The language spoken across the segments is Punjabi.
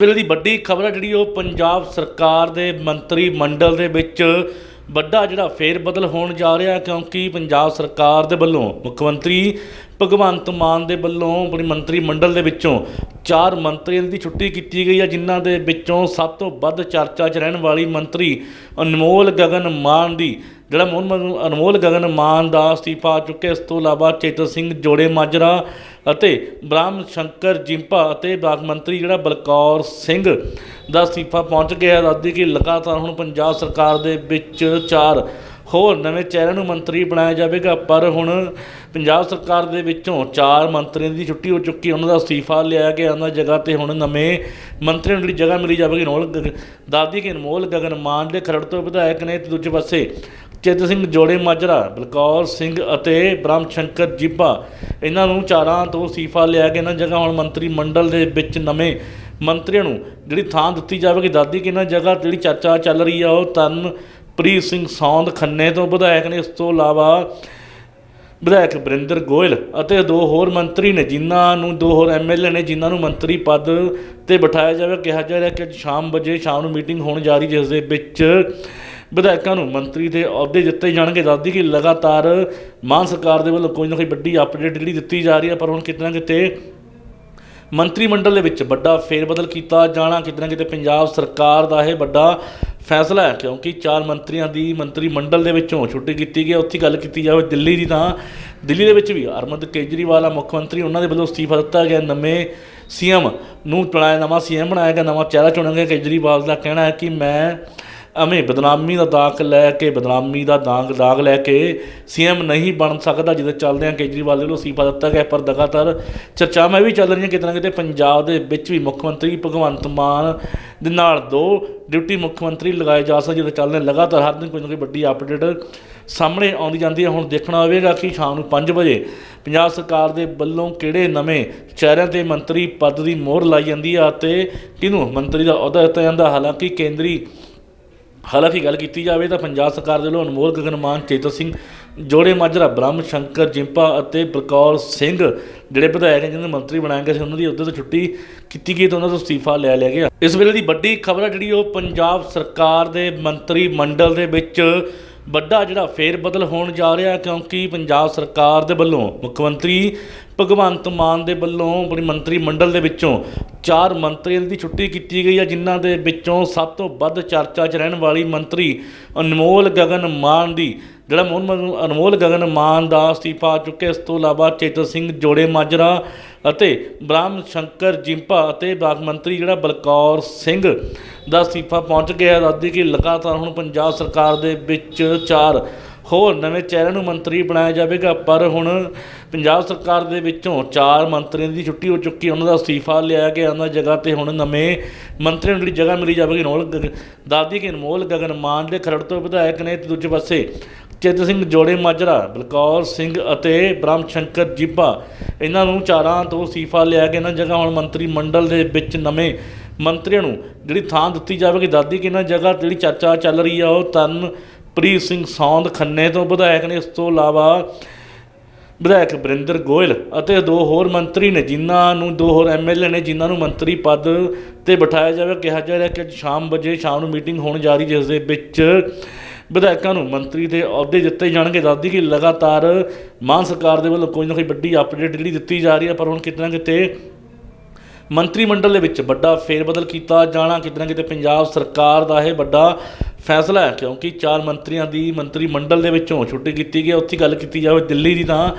ਵੇਲੇ ਦੀ ਵੱਡੀ ਖਬਰ ਹੈ ਜਿਹੜੀ ਉਹ ਪੰਜਾਬ ਸਰਕਾਰ ਦੇ ਮੰਤਰੀ ਮੰਡਲ ਦੇ ਵਿੱਚ ਵੱਡਾ ਜਿਹੜਾ ਫੇਰ ਬਦਲ ਹੋਣ ਜਾ ਰਿਹਾ ਕਿਉਂਕਿ ਪੰਜਾਬ ਸਰਕਾਰ ਦੇ ਵੱਲੋਂ, ਮੁੱਖ ਮੰਤਰੀ ਭਗਵੰਤ ਮਾਨ ਦੇ ਵੱਲੋਂ, ਆਪਣੀ ਮੰਤਰੀ ਮੰਡਲ ਦੇ ਵਿੱਚੋਂ ਚਾਰ ਮੰਤਰੀਆਂ ਦੀ ਛੁੱਟੀ ਕੀਤੀ ਗਈ ਹੈ, ਜਿਨ੍ਹਾਂ ਦੇ ਵਿੱਚੋਂ ਸਭ ਤੋਂ ਵੱਧ ਚਰਚਾ 'ਚ ਰਹਿਣ ਵਾਲੀ ਮੰਤਰੀ ਅਨਮੋਲ ਗਗਨ ਮਾਨ ਦੀ ਜਿਹੜਾ ਮੋਹਨ ਅਨਮੋਲ ਗਗਨ ਮਾਨ ਦਾ ਅਸਤੀਫਾ ਆ ਚੁੱਕਿਆ, ਇਸ ਤੋਂ ਇਲਾਵਾ ਚੇਤਨ ਸਿੰਘ ਜੋੜੇ ਮਾਜਰਾ ਅਤੇ ਬ੍ਰਹਮ ਸ਼ੰਕਰ ਜਿੰਪਾ ਅਤੇ ਬਾਗ ਮੰਤਰੀ ਜਿਹੜਾ ਬਲਕੌਰ ਸਿੰਘ ਦਾ ਅਸਤੀਫਾ ਪਹੁੰਚ ਗਿਆ। ਦੱਸਦੀ ਕਿ ਲਗਾਤਾਰ ਹੁਣ ਪੰਜਾਬ ਸਰਕਾਰ ਦੇ ਵਿੱਚ ਚਾਰ ਹੋਰ ਨਵੇਂ ਚਿਹਰਿਆਂ ਨੂੰ ਮੰਤਰੀ ਬਣਾਇਆ ਜਾਵੇਗਾ, ਪਰ ਹੁਣ ਪੰਜਾਬ ਸਰਕਾਰ ਦੇ ਵਿੱਚੋਂ ਚਾਰ ਮੰਤਰੀਆਂ ਦੀ ਛੁੱਟੀ ਹੋ ਚੁੱਕੀ ਉਹਨਾਂ ਦਾ ਅਸਤੀਫਾ ਲਿਆ ਗਿਆ। ਉਹਨਾਂ ਜਗ੍ਹਾ ਤੇ ਹੁਣ ਨਵੇਂ ਮੰਤਰੀਆਂ ਨੂੰ ਜਗ੍ਹਾ ਮਿਲੀ ਜਾਵੇਗੀ, ਅਨਮੋਲ ਗਗ- ਦੱਸਦੀ ਕਿ ਅਨਮੋਲ ਗਗਨ ਮਾਨ ਦੇ ਖਰੜ ਤੋਂ ਵਿਧਾਇਕ ਨੇ ਤੇ ਦੂਜੇ ਪਾਸੇ ਚੇਤਨ ਸਿੰਘ ਜੋੜੇ ਮਾਜਰਾ, ਬਲਕੌਰ ਸਿੰਘ ਅਤੇ ਬ੍ਰਹਮ ਸ਼ੰਕਰ ਜੀਬਾ, ਇਹਨਾਂ ਨੂੰ ਚਾਰਾਂ ਤੋਂ ਅਸਤੀਫਾ ਲਿਆ ਗਿਆ। ਇਹਨਾਂ ਜਗ੍ਹਾ ਹੁਣ ਮੰਤਰੀ ਮੰਡਲ ਦੇ ਵਿੱਚ ਨਵੇਂ ਮੰਤਰੀਆਂ ਨੂੰ ਜਿਹੜੀ ਥਾਂ ਦਿੱਤੀ ਜਾਵੇਗੀ। ਦਾਦੀ ਕਿ ਇਹਨਾਂ ਜਗ੍ਹਾ ਜਿਹੜੀ ਚਰਚਾ ਚੱਲ ਰਹੀ ਆ, ਉਹ ਤਨਪ੍ਰੀਤ ਸਿੰਘ ਸੌਂਦ ਖੰਨੇ ਤੋਂ ਵਿਧਾਇਕ ਨੇ। ਇਸ ਤੋਂ ਇਲਾਵਾ ਵਿਧਾਇਕ ਬਰਿੰਦਰ ਗੋਇਲ ਅਤੇ ਦੋ ਹੋਰ ਮੰਤਰੀ ਨੇ, ਜਿਨ੍ਹਾਂ ਨੂੰ ਦੋ ਹੋਰ ਐਮਐਲਏ ਨੇ, ਜਿਨ੍ਹਾਂ ਨੂੰ ਮੰਤਰੀ ਪਦ ਤੇ ਬਿਠਾਇਆ ਜਾਵੇ। ਕਿਹਾ ਜਾ ਰਿਹਾ ਕਿ ਸ਼ਾਮ ਵਜੇ ਸ਼ਾਮ ਨੂੰ ਮੀਟਿੰਗ ਹੋਣ ਜਾ ਰਹੀ, ਜਿਸ ਦੇ ਵਿੱਚ ਵਿਧਾਇਕਾਂ ਨੂੰ ਮੰਤਰੀ ਦੇ ਅਹੁਦੇ ਦਿੱਤੇ ਜਾਣਗੇ। ਦੱਸਦੀ ਕਿ ਲਗਾਤਾਰ ਮਾਨ ਸਰਕਾਰ ਦੇ ਵੱਲੋਂ ਕੋਈ ਨਾ ਕੋਈ ਵੱਡੀ ਅਪਡੇਟ ਜਿਹੜੀ ਦਿੱਤੀ ਜਾ ਰਹੀ ਹੈ, ਪਰ ਹੁਣ ਕਿਤੇ ਨਾ ਕਿਤੇ ਮੰਤਰੀ ਮੰਡਲ ਦੇ ਵਿੱਚ ਵੱਡਾ ਫੇਰਬਦਲ ਕੀਤਾ ਜਾਣਾ, ਕਿਤੇ ਨਾ ਕਿਤੇ ਪੰਜਾਬ ਸਰਕਾਰ ਦਾ ਇਹ ਵੱਡਾ ਫੈਸਲਾ ਹੈ, ਕਿਉਂਕਿ ਚਾਰ ਮੰਤਰੀਆਂ ਦੀ ਮੰਤਰੀ ਮੰਡਲ ਦੇ ਵਿੱਚੋਂ ਛੁੱਟੀ ਕੀਤੀ ਗਈ ਉੱਥੇ ਗੱਲ ਕੀਤੀ ਜਾਵੇ ਦਿੱਲੀ ਦੀ ਤਾਂ ਦਿੱਲੀ ਦੇ ਵਿੱਚ ਵੀ ਅਰਵਿੰਦ ਕੇਜਰੀਵਾਲ ਆ ਮੁੱਖ ਮੰਤਰੀ, ਉਹਨਾਂ ਦੇ ਵੱਲੋਂ ਅਸਤੀਫਾ ਦਿੱਤਾ ਗਿਆ। ਨਵੇਂ ਸੀਐਮ ਨੂੰ ਬਣਾਇਆ ਨਵਾਂ ਸੀਐਮ ਬਣਾਇਆ ਗਿਆ, ਨਵਾਂ ਚਿਹਰਾ ਚੁਣਿਆ ਗਿਆ। ਕੇਜਰੀਵਾਲ ਦਾ ਕਹਿਣਾ ਹੈ ਕਿ ਮੈਂ ਐਵੇਂ ਬਦਨਾਮੀ ਦਾ ਦਾਗ ਲੈ ਕੇ, ਬਦਨਾਮੀ ਦਾ ਦਾਗ ਦਾਗ ਲੈ ਕੇ ਸੀਐਮ ਨਹੀਂ ਬਣ ਸਕਦਾ, ਜਿਹਦੇ ਚੱਲਦੇ ਆ ਕੇਜਰੀਵਾਲ ਦੇ ਵੱਲੋਂ ਅਸਤੀਫਾ ਦਿੱਤਾ ਗਿਆ, ਪਰ ਲਗਾਤਾਰ ਚਰਚਾਵਾਂ ਵੀ ਚੱਲ ਰਹੀਆਂ, ਕਿਤੇ ਨਾ ਕਿਤੇ ਪੰਜਾਬ ਦੇ ਵਿੱਚ ਵੀ ਮੁੱਖ ਮੰਤਰੀ ਭਗਵੰਤ ਮਾਨ ਦੇ ਨਾਲ ਦੋ ਡਿਪਟੀ ਮੁੱਖ ਮੰਤਰੀ ਲਗਾਏ ਜਾ ਸਕਦੇ, ਜਿਹਦੇ ਚੱਲਦੇ ਲਗਾਤਾਰ ਹਰ ਦਿਨ ਕੋਈ ਨਾ ਕੋਈ ਵੱਡੀ ਅਪਡੇਟ ਸਾਹਮਣੇ ਆਉਂਦੀ ਜਾਂਦੀ ਹੈ ਹੁਣ ਦੇਖਣਾ ਹੋਵੇਗਾ ਕਿ ਸ਼ਾਮ ਨੂੰ 5 ਵਜੇ ਪੰਜਾਬ ਸਰਕਾਰ ਦੇ ਵੱਲੋਂ ਕਿਹੜੇ ਨਵੇਂ ਚਿਹਰਿਆਂ ਤੇ ਮੰਤਰੀ ਪਦ ਦੀ ਮੋਹਰ ਲਾਈ ਜਾਂਦੀ ਆ ਅਤੇ ਕਿਹਨੂੰ ਮੰਤਰੀ ਦਾ ਅਹੁਦਾ ਦਿੱਤਾ ਜਾਂਦਾ, ਹਾਲਾਂਕਿ ਕੇਂਦਰੀ ਹਾਲਾਂਕਿ ਗੱਲ ਕੀਤੀ ਜਾਵੇ ਤਾਂ ਪੰਜਾਬ ਸਰਕਾਰ ਦੇ ਵੱਲੋਂ ਅਨਮੋਲ ਗਗਨਮਾਨ, ਚੇਤਨ ਸਿੰਘ, ਜੋੜੇ ਮਾਜਰਾ, ਬ੍ਰਹਮ ਸ਼ੰਕਰ, ਜਿੰਪਾ ਅਤੇ ਬਲਕੌਰ ਸਿੰਘ ਜਿਹੜੇ ਵਿਧਾਇਕ ਨੇ, ਜਿਹਨਾਂ ਨੂੰ ਮੰਤਰੀ ਬਣਾਏ ਗਏ ਸੀ, ਉਹਨਾਂ ਦੀ ਅਹੁਦੇ ਤੋਂ ਛੁੱਟੀ ਕੀਤੀ ਗਈ ਤੇ ਉਹਨਾਂ ਤੋਂ ਅਸਤੀਫਾ ਲੈ ਲਿਆ ਗਿਆ। ਇਸ ਵੇਲੇ ਦੀ ਵੱਡੀ ਖਬਰ ਹੈ ਜਿਹੜੀ ਉਹ ਪੰਜਾਬ ਸਰਕਾਰ ਦੇ ਮੰਤਰੀ ਮੰਡਲ ਦੇ ਵਿੱਚ ਵੱਡਾ ਜਿਹੜਾ ਫੇਰ ਬਦਲ ਹੋਣ ਜਾ ਰਿਹਾ ਕਿਉਂਕਿ ਪੰਜਾਬ ਸਰਕਾਰ ਦੇ ਵੱਲੋਂ ਮੁੱਖ ਮੰਤਰੀ ਭਗਵੰਤ ਮਾਨ ਦੇ ਵੱਲੋਂ ਆਪਣੀ ਮੰਤਰੀ ਮੰਡਲ ਦੇ ਵਿੱਚੋਂ ਚਾਰ ਮੰਤਰੀਆਂ ਦੀ ਛੁੱਟੀ ਕੀਤੀ ਗਈ ਹੈ, ਜਿਨ੍ਹਾਂ ਦੇ ਵਿੱਚੋਂ ਸਭ ਤੋਂ ਵੱਧ ਚਰਚਾ 'ਚ ਰਹਿਣ ਵਾਲੀ ਮੰਤਰੀ ਅਨਮੋਲ ਗਗਨ ਮਾਨ ਦੀ, ਜਿਹੜਾ ਮੋਹਨ ਅਨਮੋਲ ਗਗਨ ਮਾਨ ਦਾ ਅਸਤੀਫਾ ਆ ਚੁੱਕਿਆ ਇਸ ਤੋਂ ਇਲਾਵਾ ਚੇਤਨ ਸਿੰਘ ਜੋੜੇ ਮਾਜਰਾ ਅਤੇ ਬ੍ਰਹਮ ਸ਼ੰਕਰ ਜਿੰਪਾ ਅਤੇ ਬਾਗ ਮੰਤਰੀ ਜਿਹੜਾ ਬਲਕੌਰ ਸਿੰਘ ਦਾ ਅਸਤੀਫਾ ਪਹੁੰਚ ਗਿਆ ਦੱਸਦੀ ਕਿ ਲਗਾਤਾਰ ਹੁਣ ਪੰਜਾਬ ਸਰਕਾਰ ਦੇ ਵਿੱਚ ਚਾਰ ਹੋਰ ਨਵੇਂ ਚਿਹਰਿਆਂ ਨੂੰ ਮੰਤਰੀ ਬਣਾਇਆ ਜਾਵੇਗਾ, ਪਰ ਹੁਣ ਪੰਜਾਬ ਸਰਕਾਰ ਦੇ ਵਿੱਚੋਂ ਚਾਰ ਮੰਤਰੀਆਂ ਦੀ ਛੁੱਟੀ ਹੋ ਚੁੱਕੀ ਉਹਨਾਂ ਦਾ ਅਸਤੀਫਾ ਲਿਆ ਗਿਆ। ਉਹਨਾਂ ਜਗ੍ਹਾ ਤੇ ਹੁਣ ਨਵੇਂ ਮੰਤਰੀਆਂ ਨੂੰ ਜਿਹੜੀ ਜਗ੍ਹਾ ਮਿਲੀ ਜਾਵੇਗੀ ਅਨਮੋਲ ਗਗ- ਦੱਸਦੀ ਕਿ ਅਨਮੋਲ ਗਗਨ ਮਾਨ ਦੇ ਖਰੜ ਤੋਂ ਵਿਧਾਇਕ ਨੇ ਤੇ ਦੂਜੇ ਪਾਸੇ ਚੇਤ ਸਿੰਘ ਜੋੜੇ ਮਾਜਰਾ, ਬਲਕੌਰ ਸਿੰਘ ਅਤੇ ਬ੍ਰਹਮ ਸ਼ੰਕਰ ਜੀਬਾ, ਇਹਨਾਂ ਨੂੰ ਚਾਰਾਂ ਤੋਂ ਅਸਤੀਫਾ ਲਿਆ ਗਿਆ। ਇਹਨਾਂ ਜਗ੍ਹਾ ਹੁਣ ਮੰਤਰੀ ਮੰਡਲ ਦੇ ਵਿੱਚ ਨਵੇਂ ਮੰਤਰੀਆਂ ਨੂੰ ਜਿਹੜੀ ਥਾਂ ਦਿੱਤੀ ਜਾਵੇਗੀ। ਦਾਦੀ ਕਿ ਇਹਨਾਂ ਜਗ੍ਹਾ ਜਿਹੜੀ ਚਰਚਾ ਚੱਲ ਰਹੀ ਆ, ਉਹ ਪ੍ਰੀਤ ਸਿੰਘ ਸੌਂਦ ਖੰਨੇ ਤੋਂ ਵਿਧਾਇਕ ਨੇ ਇਸ ਤੋਂ ਇਲਾਵਾ ਵਿਧਾਇਕ ਬਰਿੰਦਰ ਗੋਇਲ ਅਤੇ ਦੋ ਹੋਰ ਮੰਤਰੀ ਨੇ, ਜਿਨ੍ਹਾਂ ਨੂੰ ਦੋ ਹੋਰ ਐਮਐਲਏ ਨੇ, ਜਿਨ੍ਹਾਂ ਨੂੰ ਮੰਤਰੀ ਪਦ ਤੇ ਬਿਠਾਇਆ ਜਾਵੇ। ਕਿਹਾ ਜਾ ਰਿਹਾ ਕਿ ਅੱਜ ਸ਼ਾਮ ਵਜੇ, ਸ਼ਾਮ ਨੂੰ ਮੀਟਿੰਗ ਹੋਣ ਜਾ ਰਹੀ ਜਿਸ ਦੇ ਵਿੱਚ ਵਿਧਾਇਕਾਂ ਨੂੰ ਮੰਤਰੀ ਦੇ ਅਹੁਦੇ ਦਿੱਤੇ ਜਾਣਗੇ। ਦੱਸਦੀ ਕਿ ਲਗਾਤਾਰ ਮਾਨ ਸਰਕਾਰ ਦੇ ਵੱਲੋਂ ਕੋਈ ਨਾ ਕੋਈ ਵੱਡੀ ਅਪਡੇਟ ਜਿਹੜੀ ਦਿੱਤੀ ਜਾ ਰਹੀ ਹੈ, ਪਰ ਹੁਣ ਕਿਤੇ ਨਾ ਕਿਤੇ ਮੰਤਰੀ ਮੰਡਲ ਦੇ ਵਿੱਚ ਵੱਡਾ ਫੇਰਬਦਲ ਕੀਤਾ। ਜਾਣਾ ਕਿਤੇ ਨਾ ਕਿਤੇ ਪੰਜਾਬ ਸਰਕਾਰ ਦਾ ਇਹ ਵੱਡਾ ਫੈਸਲਾ ਹੈ, ਕਿਉਂਕਿ ਚਾਰ ਮੰਤਰੀਆਂ ਦੀ ਮੰਤਰੀ ਮੰਡਲ ਦੇ ਵਿੱਚੋਂ ਛੁੱਟੀ ਕੀਤੀ ਗਈ ਹੈ। ਉੱਥੇ ਗੱਲ ਕੀਤੀ ਜਾਵੇ ਦਿੱਲੀ ਦੀ ਤਾਂ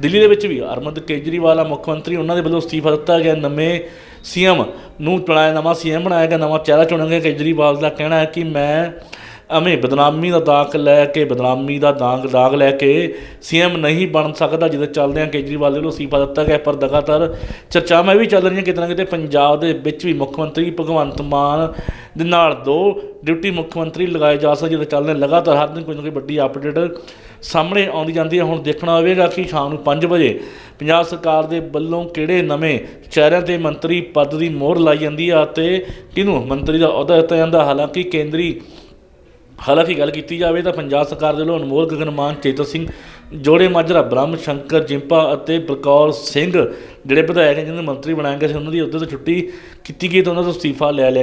ਦਿੱਲੀ ਦੇ ਵਿੱਚ ਵੀ ਅਰਵਿੰਦ ਕੇਜਰੀਵਾਲ ਆ ਮੁੱਖ ਮੰਤਰੀ, ਉਹਨਾਂ ਦੇ ਵੱਲੋਂ ਅਸਤੀਫਾ ਦਿੱਤਾ ਗਿਆ। ਨਵੇਂ ਸੀਐਮ ਨੂੰ ਚੁਣਾਇਆ ਨਵਾਂ ਸੀਐਮ ਬਣਾਇਆ ਗਿਆ, ਨਵਾਂ ਚਿਹਰਾ ਚੁਣਿਆ ਗਿਆ। ਕੇਜਰੀਵਾਲ ਦਾ ਕਹਿਣਾ ਹੈ ਕਿ ਮੈਂ ਐਵੇਂ ਬਦਨਾਮੀ ਦਾ ਦਾਗ ਲੈ ਕੇ, ਬਦਨਾਮੀ ਦਾ ਦਾਗ ਦਾਗ ਲੈ ਕੇ ਸੀਐਮ ਨਹੀਂ ਬਣ ਸਕਦਾ, ਜਿਹਦੇ ਚੱਲਦੇ ਆ ਕੇਜਰੀਵਾਲ ਦੇ ਵੱਲੋਂ ਅਸਤੀਫਾ ਦਿੱਤਾ ਗਿਆ ਪਰ ਲਗਾਤਾਰ ਚਰਚਾਵਾਂ ਵੀ ਚੱਲ ਰਹੀਆਂ ਕਿਤੇ ਨਾ ਕਿਤੇ, ਪੰਜਾਬ ਦੇ ਵਿੱਚ ਵੀ ਮੁੱਖ ਮੰਤਰੀ ਭਗਵੰਤ ਮਾਨ ਦੇ ਨਾਲ ਦੋ ਡਿਪਟੀ ਮੁੱਖ ਮੰਤਰੀ ਲਗਾਏ ਜਾ ਸਕਦੇ, ਜਿਹਦੇ ਚੱਲਦੇ ਲਗਾਤਾਰ ਹਰ ਦਿਨ ਕੋਈ ਨਾ ਕੋਈ ਵੱਡੀ ਅਪਡੇਟ ਸਾਹਮਣੇ ਆਉਂਦੀ ਜਾਂਦੀ ਹੈ। ਹੁਣ ਦੇਖਣਾ ਹੋਵੇਗਾ ਕਿ ਸ਼ਾਮ ਨੂੰ 5 ਵਜੇ ਪੰਜਾਬ ਸਰਕਾਰ ਦੇ ਵੱਲੋਂ ਕਿਹੜੇ ਨਵੇਂ ਚਿਹਰਿਆਂ ਤੇ ਮੰਤਰੀ ਪਦ ਦੀ ਮੋਹਰ ਲਾਈ ਜਾਂਦੀ ਆ ਅਤੇ ਕਿਹਨੂੰ ਮੰਤਰੀ ਦਾ ਅਹੁਦਾ ਦਿੱਤਾ ਜਾਂਦਾ, ਹਾਲਾਂਕਿ ਕੇਂਦਰੀ ਹਾਲਾਂਕਿ ਗੱਲ ਕੀਤੀ ਜਾਵੇ ਤਾਂ ਪੰਜਾਬ ਸਰਕਾਰ ਦੇ ਵੱਲੋਂ ਅਨਮੋਲ ਗਗਨਮਾਨ ਚੇਤਨ ਸਿੰਘ, ਜੋੜੇ ਮਾਜਰਾ, ਬ੍ਰਹਮ ਸ਼ੰਕਰ, ਜਿੰਪਾ ਅਤੇ ਬਲਕੌਰ ਸਿੰਘ ਜਿਹੜੇ ਵਿਧਾਇਕ ਨੇ ਜਿਹਨਾਂ ਨੂੰ ਮੰਤਰੀ ਬਣਾਇਆ ਗਿਆ ਸੀ, ਉਹਨਾਂ ਦੀ ਅਹੁਦੇ ਤੋਂ ਛੁੱਟੀ ਕੀਤੀ ਗਈ ਤਾਂ ਉਹਨਾਂ ਤੋਂ ਅਸਤੀਫਾ ਲੈ ਲਿਆ ਗਿਆ।